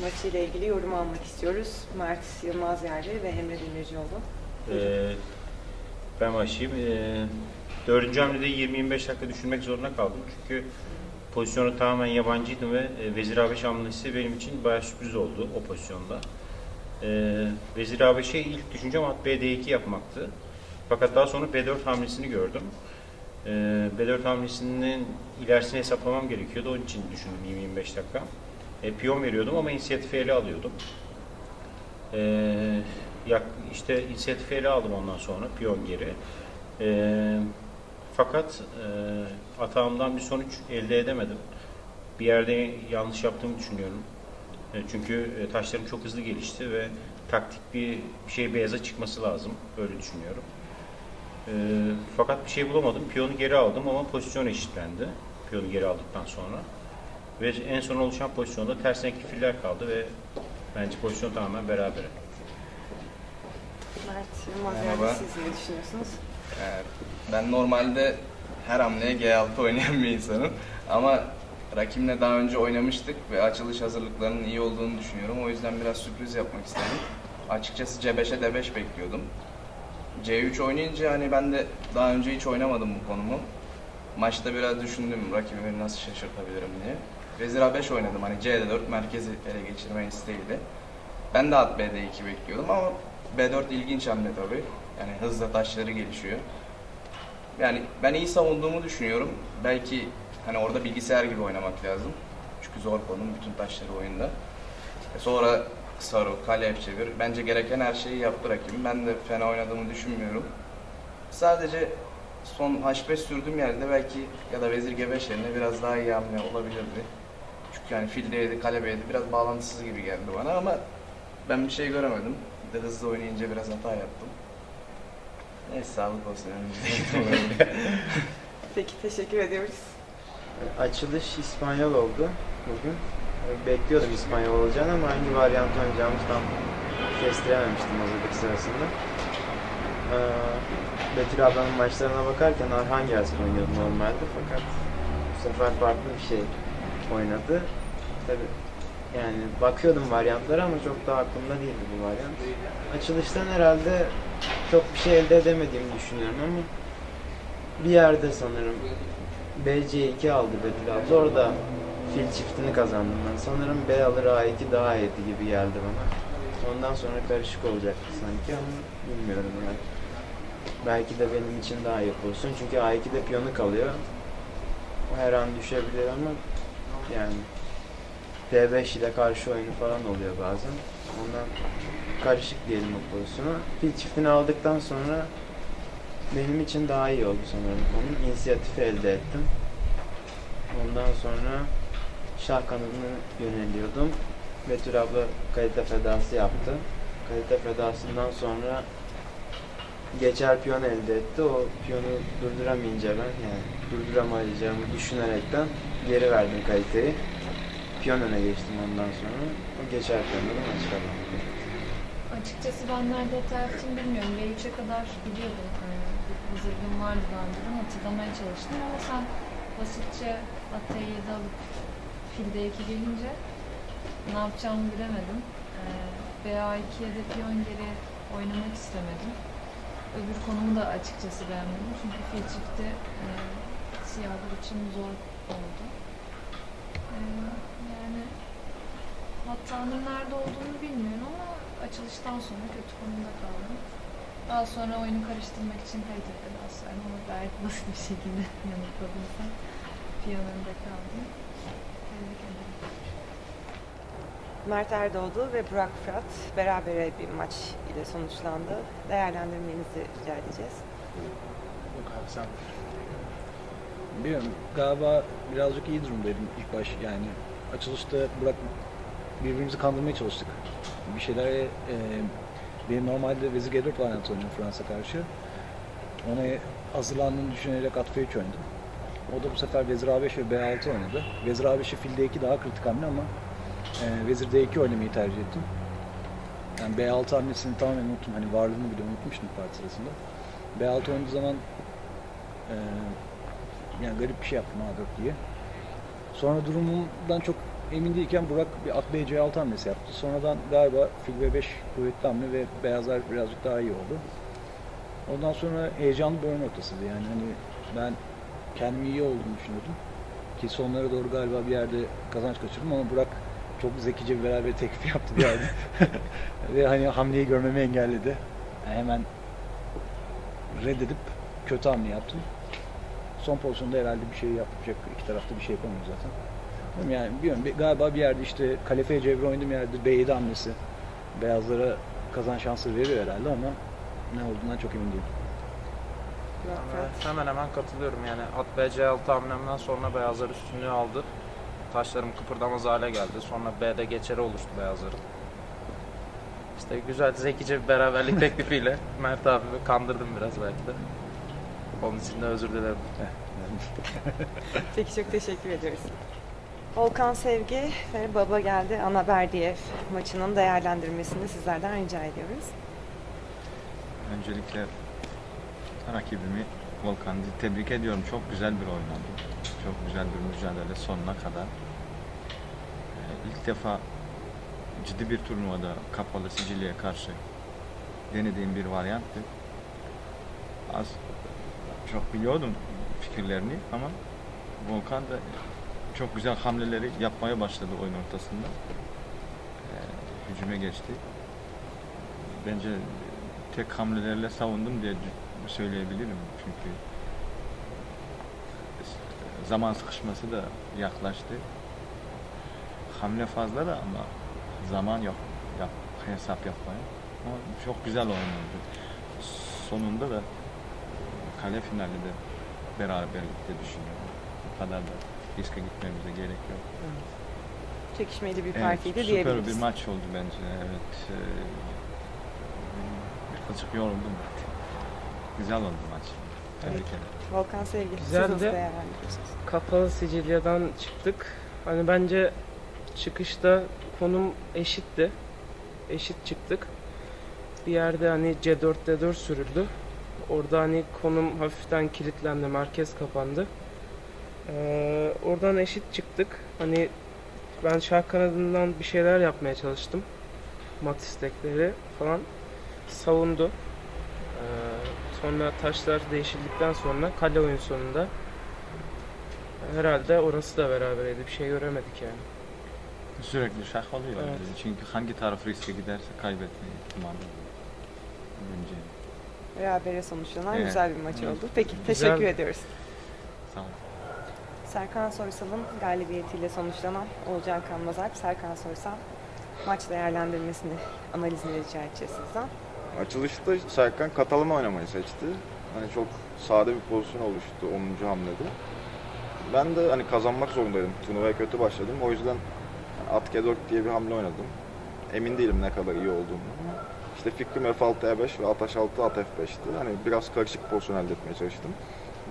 maçıyla ilgili yorum almak istiyoruz. Mert Yılmaz Yerli ve Emre Demircioğlu. Ee, ben başlayayım. Ee, dördüncü hamlede 20-25 dakika düşünmek zorunda kaldım. Çünkü pozisyonu tamamen yabancıydım ve e, Vezir Habeş hamlesi benim için bayağı sürpriz oldu o pozisyonda. Ee, Vezir Habeş'e ilk düşüncem at BD2 yapmaktı. Fakat daha sonra B4 hamlesini gördüm. Ee, B4 hamlesinin ilerisini hesaplamam gerekiyordu. Onun için düşündüm 20-25 dakika. E, piyon veriyordum ama inisiyatifi ele alıyordum. Ee, yak, işte inisiyatifi ele aldım ondan sonra piyon geri. Ee, fakat e, atağımdan bir sonuç elde edemedim. Bir yerde yanlış yaptığımı düşünüyorum. E, çünkü e, taşlarım çok hızlı gelişti ve taktik bir, bir şey beyaza çıkması lazım. Böyle düşünüyorum. E, fakat bir şey bulamadım. Piyonu geri aldım ama pozisyon eşitlendi. Piyonu geri aldıktan sonra. Ve en son oluşan pozisyonda ters renkli filler kaldı ve bence pozisyon tamamen beraber. Mert Merhaba. Siz ne düşünüyorsunuz? Evet. Ben normalde her hamleye G6 oynayan bir insanım. Ama rakimle daha önce oynamıştık ve açılış hazırlıklarının iyi olduğunu düşünüyorum. O yüzden biraz sürpriz yapmak istedim. Açıkçası C5'e D5 bekliyordum. C3 oynayınca hani ben de daha önce hiç oynamadım bu konumu. Maçta biraz düşündüm rakibimi nasıl şaşırtabilirim diye. Vezir A5 oynadım hani C4 merkezi ele geçirme isteğiyle. Ben de at B'de2 bekliyordum ama B4 ilginç hamle tabii. Yani hızla taşları gelişiyor. Yani ben iyi savunduğumu düşünüyorum. Belki hani orada bilgisayar gibi oynamak lazım. Çünkü zor konum bütün taşları oyunda. E sonra Saru, kale F1. Bence gereken her şeyi yaptı rakibim. Ben de fena oynadığımı düşünmüyorum. Sadece son H5 sürdüğüm yerde belki ya da Vezir G5 yerine biraz daha iyi hamle olabilirdi. Yani fil D'ydi, kale B'ydi biraz bağlantısız gibi geldi bana ama ben bir şey göremedim. Bir de hızlı oynayınca biraz hata yaptım. Neyse sağlık olsun. Peki teşekkür ediyoruz. Açılış İspanyol oldu bugün. Bekliyordum İspanyol olacağını ama hangi varyant oynayacağımızı tam kestirememiştim hazırlık sırasında. Ee, Betül ablanın maçlarına bakarken Arhangelsk oynuyordu normalde fakat bu sefer farklı bir şey oynadı. Tabi yani bakıyordum varyantlara ama çok da aklımda değildi bu varyant. Açılıştan herhalde çok bir şey elde edemediğimi düşünüyorum ama bir yerde sanırım BC2 aldı Betül abla. Orada fil çiftini kazandım ben. Sanırım B alır A2 daha iyiydi gibi geldi bana. Ondan sonra karışık olacaktı sanki ama bilmiyorum ben. Belki de benim için daha iyi pozisyon. Çünkü A2'de piyonu kalıyor. Her an düşebilir ama yani D5 ile karşı oyunu falan oluyor bazen. Ondan karışık diyelim o pozisyona. Fil çiftini aldıktan sonra benim için daha iyi oldu sanırım. Onun inisiyatifi elde ettim. Ondan sonra şah kanadına yöneliyordum. Betül abla kalite fedası yaptı. Kalite fedasından sonra geçer piyon elde etti. O piyonu durduramayınca ben yani durduramayacağımı düşünerekten geri verdim kaliteyi. Piyon geçtim ondan sonra. O geçer piyonda da maçı kazandım. Açıkçası ben nerede hata bilmiyorum. B3'e kadar biliyordum. Ee, bir hazırlığım vardı daha önceden. Hatırlamaya çalıştım ama sen basitçe atayı 7 alıp fil D2 gelince ne yapacağımı bilemedim. Ee, BA2'ye de piyon geri oynamak istemedim. Öbür konumu da açıkçası beğenmedim. Çünkü fil çifti e, siyahlar için zor oldu. Ee, yani hatanın nerede olduğunu bilmiyorum ama açılıştan sonra kötü konumda kaldım. Daha sonra oyunu karıştırmak için kalite fedası verdim ama gayet basit bir şekilde yanıtladıysam piyon önünde kaldım. Tebrik ederim. Mert Erdoğdu ve Burak Fırat berabere bir maç ile sonuçlandı. Değerlendirmenizi rica edeceğiz. Yok abi sen. Bilmiyorum galiba birazcık iyi durumdaydım ilk baş yani açılışta bırak birbirimizi kandırmaya çalıştık. Bir şeyler e, benim normalde Vezir G4 varyantı oynuyorum Fransa karşı. Ona hazırlandığını düşünerek at F3 oynadım. O da bu sefer Vezir A5 ve B6 oynadı. Vezir A5'e fil D2 daha kritik hamle ama e, Vezir D2 oynamayı tercih ettim. Yani B6 hamlesini tamamen unuttum. Hani varlığını bile unutmuştum parti sırasında. B6 oynadığı zaman eee yani garip bir şey yaptım A4 diye. Sonra durumumdan çok emin değilken Burak bir at B C6 hamlesi yaptı. Sonradan galiba fil B5 kuvvetli hamle ve beyazlar birazcık daha iyi oldu. Ondan sonra heyecanlı bir oyun ortasıydı. Yani hani ben kendimi iyi olduğunu düşünüyordum. Ki sonlara doğru galiba bir yerde kazanç kaçırdım ama Burak çok zekice bir beraber teklif yaptı bir yerde. ve hani hamleyi görmemi engelledi. Yani hemen reddedip kötü hamle yaptım. Son pozisyonda herhalde bir şey yapacak. iki tarafta bir şey yapamıyor zaten. Yani bilmiyorum bir- galiba bir yerde işte kalefe cevre oynadığım yerde B7 hamlesi beyazlara kazan şansı veriyor herhalde ama ne olduğundan çok emin değilim. Fırat. hemen hemen katılıyorum yani at BC6 hamlemden sonra beyazlar üstünlüğü aldı. Taşlarım kıpırdamaz hale geldi. Sonra B'de geçeri oluştu beyazların. İşte güzel zekice bir beraberlik teklifiyle Mert abimi kandırdım biraz belki de. Onun için de özür dilerim. Peki çok teşekkür ediyoruz. Volkan Sevgi ve Baba geldi Ana Berdiyev maçının değerlendirmesini sizlerden rica ediyoruz. Öncelikle rakibimi Volkan'ı tebrik ediyorum. Çok güzel bir oynadı. Çok güzel bir mücadele sonuna kadar. Ee, ilk defa ciddi bir turnuvada kapalı Sicilya'ya karşı denediğim bir varyanttı. Az çok biliyordum fikirlerini ama Volkan da çok güzel hamleleri yapmaya başladı oyun ortasında. Ee, hücuma geçti. Bence tek hamlelerle savundum diye söyleyebilirim. Çünkü zaman sıkışması da yaklaştı. Hamle fazla da ama zaman yok. Yap, hesap yapmaya. Ama çok güzel oynadı. Sonunda da kale finali de beraberlikte düşünüyorum. Bu kadar da riske gitmemize gerek yok. Çekişmeli bir Evet, partiydi süper diyebiliriz. bir maç oldu bence. Evet. Ee, birazcık yoruldum. Güzel oldu maç. Tebrik ederim. Volkan Sevgi siz Güzeldi. nasıl değerlendiriyorsunuz? Kapalı Sicilya'dan çıktık. Hani bence çıkışta konum eşitti. Eşit çıktık. Bir yerde hani C4 D4 sürüldü. Orada hani konum hafiften kilitlendi, merkez kapandı. Ee, oradan eşit çıktık. Hani ben şah kanadından bir şeyler yapmaya çalıştım. Mat istekleri falan savundu. Ee, sonra taşlar değişildikten sonra kale oyun sonunda Herhalde orası da berabereydi. Bir şey göremedik yani. Sürekli şah oluyor. Evet. Çünkü hangi taraf riske giderse kaybetme ihtimali. Bence. Berabere sonuçlanan Evet. güzel bir maç Evet. oldu. Peki Güzel. teşekkür ediyoruz. Sağ olun. Serkan Soysal'ın galibiyetiyle sonuçlanan Olcan Kanmazalp. Serkan Soysal maç değerlendirmesini, analizini rica edeceğiz sizden. Açılışta Serkan Katalan oynamayı seçti. Hani çok sade bir pozisyon oluştu 10. hamlede. Ben de hani kazanmak zorundaydım. Turnuvaya kötü başladım. O yüzden at G4 diye bir hamle oynadım. Emin değilim ne kadar iyi olduğumu. ama İşte fikrim F6 E5 ve at H6 at F5'ti. Hani biraz karışık pozisyon elde etmeye çalıştım.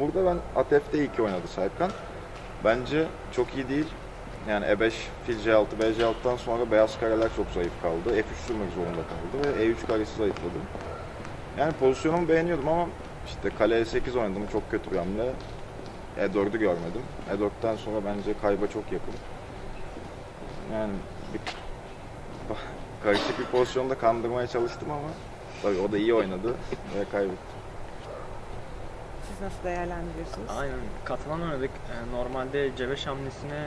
Burada ben at F2 oynadı Serkan. Bence çok iyi değil. Yani E5, fil C6, B C6'dan sonra beyaz kareler çok zayıf kaldı. F3 sürmek zorunda kaldı ve E3 karesi zayıfladı. Yani pozisyonumu beğeniyordum ama işte kale E8 oynadım. Çok kötü bir hamle. E4'ü görmedim. E4'ten sonra bence kayba çok yakın. Yani bir karışık bir pozisyonda kandırmaya çalıştım ama tabii o da iyi oynadı ve kaybetti. Siz nasıl değerlendiriyorsunuz? Aynen. Katılan oynadık. Ee, Normalde C5 hamlesine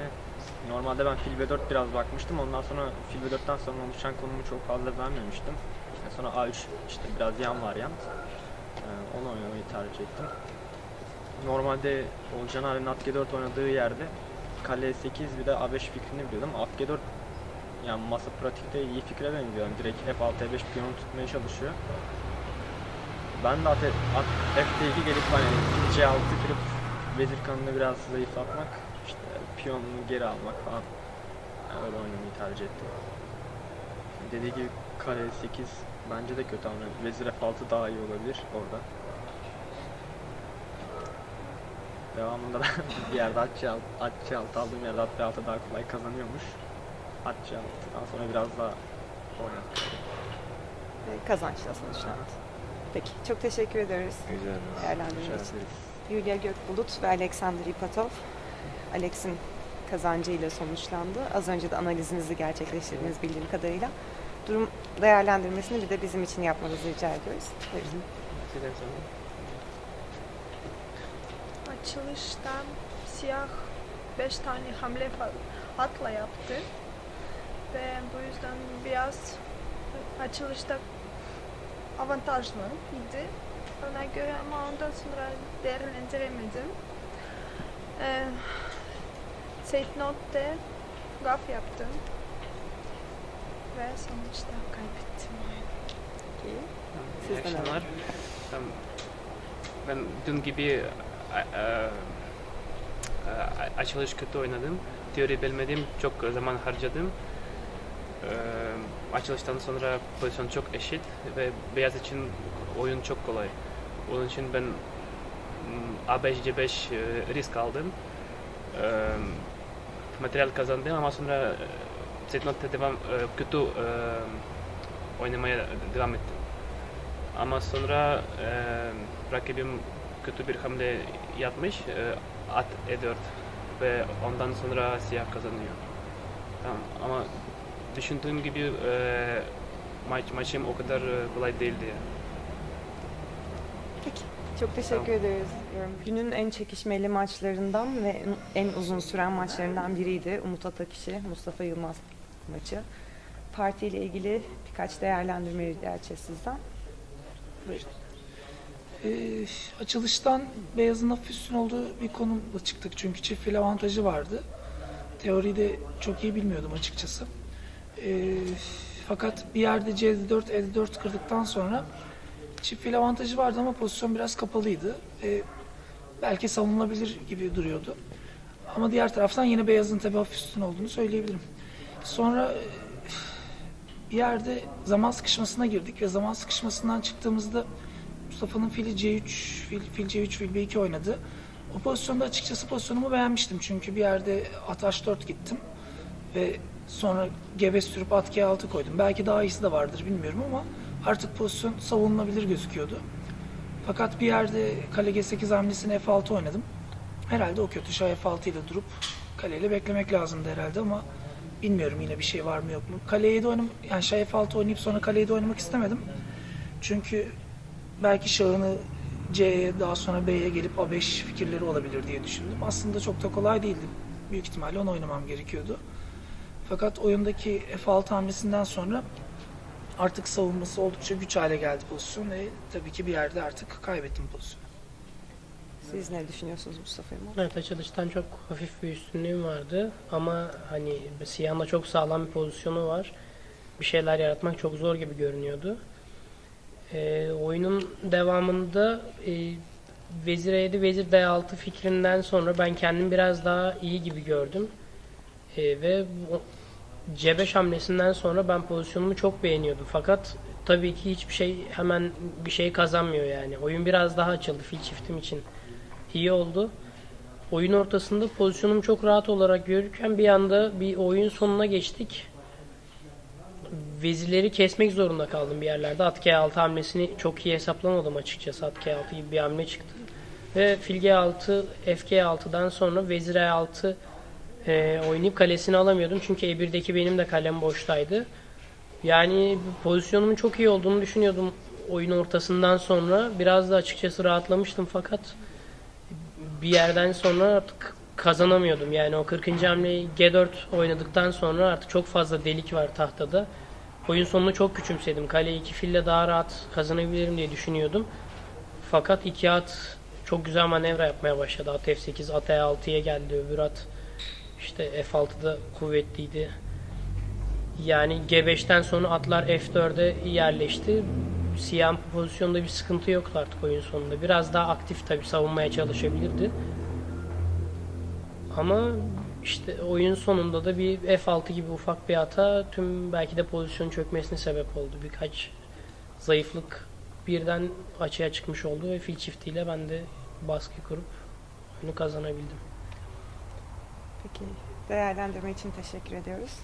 normalde ben fil B4 biraz bakmıştım. Ondan sonra fil B4'ten sonra oluşan konumu çok fazla beğenmemiştim. İşte sonra A3 işte biraz yan varyant. Ee, Onu oynamayı tercih ettim. Normalde Olcan abinin at G4 oynadığı yerde kale 8 bir de A5 fikrini biliyordum. At G4 yani masa pratikte iyi fikre benziyor. Yani direkt F6 E5 piyonu tutmaya çalışıyor. Ben de at, at F2 gelip hani fil C6 kırıp vezir kanını biraz zayıflatmak, işte piyonunu geri almak falan yani öyle oynamayı tercih ettim. Dediği gibi kare 8 bence de kötü ama vezir F6 daha iyi olabilir orada. Devamında da bir yerde at C6, at C6 aldığım yerde at B6 daha kolay kazanıyormuş. At C6'dan sonra biraz daha oynadık. Ve Kazançla sonuçlandı. Peki çok teşekkür ediyoruz Rica ederim. değerlendirmeniz için. Yulia Gökbulut ve Alexander Ipatov. Alex'in kazancıyla sonuçlandı. Az önce de analizinizi gerçekleştirdiniz bildiğim kadarıyla. Durum değerlendirmesini bir de bizim için yapmanızı rica ediyoruz. Buyurun. Sizden sonra. Açılışta siyah 5 tane hamle atla yaptı. Ve bu yüzden biraz açılışta avantajlıydı. Bana göre ama ondan sonra değerlendiremedim. Ee, Zeitnot'te gaf yaptım. Ve sonuçta kaybettim. Peki. Sizden akşamlar. alalım. Ben, dün gibi a- a- a- açılış kötü oynadım. Teori bilmedim, çok zaman harcadım. Açılıştan sonra pozisyon çok eşit ve beyaz için oyun çok kolay. Onun için ben mm, A5 C5 e, risk aldım. Materyal kazandım ama sonra Zetnot'ta devam kötü oynamaya devam ettim. Ama sonra rakibim kötü bir hamle yapmış. At E4 ve ondan sonra siyah kazanıyor. Tamam. Ama düşündüğüm gibi e, maç maçım o kadar e, kolay değildi. Peki. Çok teşekkür Tamam. ederiz. diyorum. Günün en çekişmeli maçlarından ve en uzun süren maçlarından biriydi. Umut Atakişi, Mustafa Yılmaz maçı. Partiyle ilgili birkaç değerlendirme rica edeceğiz sizden. Ee, açılıştan beyazın hafif üstün olduğu bir konumla çıktık çünkü çift fil avantajı vardı. Teoriyi de çok iyi bilmiyordum açıkçası. Ee, fakat bir yerde C4, E4 kırdıktan sonra çift fil avantajı vardı ama pozisyon biraz kapalıydı. Ee, belki savunulabilir gibi duruyordu. Ama diğer taraftan yine beyazın tabii hafif üstün olduğunu söyleyebilirim. Sonra e, bir yerde zaman sıkışmasına girdik ve zaman sıkışmasından çıktığımızda Mustafa'nın fili C3, fil, fil C3, fil B2 oynadı. O pozisyonda açıkçası pozisyonumu beğenmiştim. Çünkü bir yerde at H4 gittim. Ve sonra G5 sürüp at G6 koydum. Belki daha iyisi de vardır bilmiyorum ama artık pozisyon savunulabilir gözüküyordu. Fakat bir yerde kale G8 hamlesini F6 oynadım. Herhalde o kötü şah F6 ile durup kaleyle beklemek lazımdı herhalde ama bilmiyorum yine bir şey var mı yok mu. Kaleye de oynam yani şah F6 oynayıp sonra kaleye de oynamak istemedim. Çünkü belki şahını C'ye daha sonra B'ye gelip A5 fikirleri olabilir diye düşündüm. Aslında çok da kolay değildi. Büyük ihtimalle onu oynamam gerekiyordu. Fakat oyundaki F6 hamlesinden sonra artık savunması oldukça güç hale geldi pozisyon ve tabii ki bir yerde artık kaybettim pozisyonu. Siz ne düşünüyorsunuz Mustafa Yılmaz? Evet açılıştan çok hafif bir üstünlüğüm vardı ama hani siyahın da çok sağlam bir pozisyonu var. Bir şeyler yaratmak çok zor gibi görünüyordu. Ee, oyunun devamında e, Vezir E7, Vezir D6 fikrinden sonra ben kendimi biraz daha iyi gibi gördüm. Ee, ve C5 hamlesinden sonra ben pozisyonumu çok beğeniyordum. Fakat tabii ki hiçbir şey hemen bir şey kazanmıyor yani. Oyun biraz daha açıldı fil çiftim için. iyi oldu. Oyun ortasında pozisyonum çok rahat olarak görürken bir anda bir oyun sonuna geçtik. Vezirleri kesmek zorunda kaldım bir yerlerde. At G6 hamlesini çok iyi hesaplamadım açıkçası. At G6 gibi bir hamle çıktı. Ve fil G6, Fg6'dan sonra vezir E6 e, oynayıp kalesini alamıyordum. Çünkü E1'deki benim de kalem boştaydı. Yani pozisyonumun çok iyi olduğunu düşünüyordum oyun ortasından sonra. Biraz da açıkçası rahatlamıştım fakat bir yerden sonra artık kazanamıyordum. Yani o 40. hamleyi G4 oynadıktan sonra artık çok fazla delik var tahtada. Oyun sonunu çok küçümsedim. Kale 2 fille daha rahat kazanabilirim diye düşünüyordum. Fakat iki at çok güzel manevra yapmaya başladı. At F8, at E6'ya geldi. Öbür at işte F6'da kuvvetliydi. Yani G5'ten sonra atlar F4'e yerleşti. Siyah pozisyonda bir sıkıntı yoktu artık oyun sonunda. Biraz daha aktif tabii savunmaya çalışabilirdi. Ama işte oyun sonunda da bir F6 gibi ufak bir hata tüm belki de pozisyon çökmesine sebep oldu. Birkaç zayıflık birden açığa çıkmış oldu ve fil çiftiyle ben de baskı kurup oyunu kazanabildim. Peki. Değerlendirme için teşekkür ediyoruz.